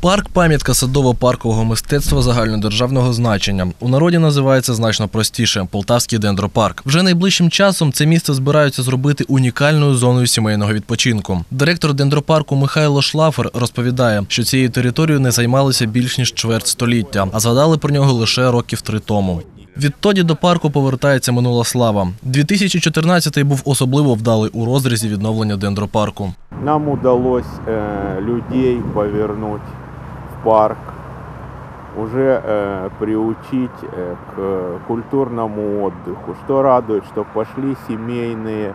Парк пам'ятка садово-паркового мистецтва загальнодержавного значення. У народі називається значно простіше Полтавський дендропарк. Вже найближчим часом це місце збираються зробити унікальною зоною сімейного відпочинку. Директор дендропарку Михайло Шлафер розповідає, що цією територією не займалися більш ніж чверть століття, а згадали про нього лише років три тому. Відтоді до парку повертається минула слава. 2014 був особливо вдалий у розрізі відновлення дендропарку. Нам удалось э, людей повернуть в парк, уже э, приучить э, к культурному отдыху. Что радует, что пошли семейные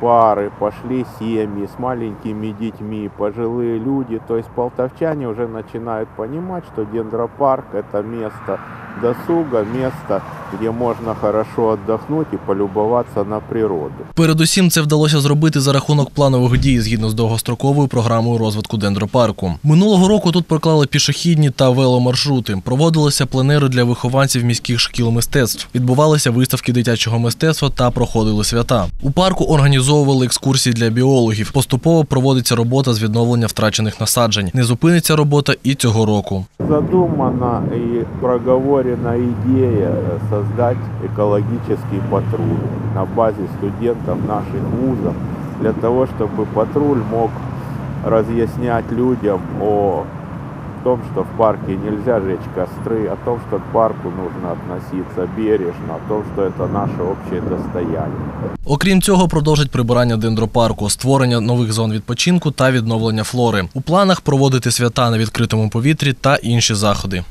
пары, пошли семьи с маленькими детьми, пожилые люди. То есть полтавчане уже начинают понимать, что дендропарк это место досуга, место, где можно хорошо отдохнуть и полюбоваться на природу. Передусім це вдалося зробити за рахунок планових дій згідно з довгостроковою програмою розвитку дендропарку. Минулого року тут проклали пішохідні та веломаршрути. Проводилися пленери для вихованців міських шкіл мистецтв. Відбувалися виставки дитячого мистецтва та проходили свята. У парку організовували екскурсії для біологів. Поступово проводиться робота з відновлення втрачених насаджень. Не зупиниться робота і цього року. Задумана и проговорена идея э, создать экологический патруль на базе студентов наших вузов для того, чтобы патруль мог разъяснять людям о том, что в парке нельзя жечь костры, о том, что к парку нужно относиться бережно, о том, что это наше общее достояние. Окрім цього, продовжить прибирання дендропарку, створення нових зон відпочинку та відновлення флори. У планах проводити свята на відкритому повітрі та інші заходи.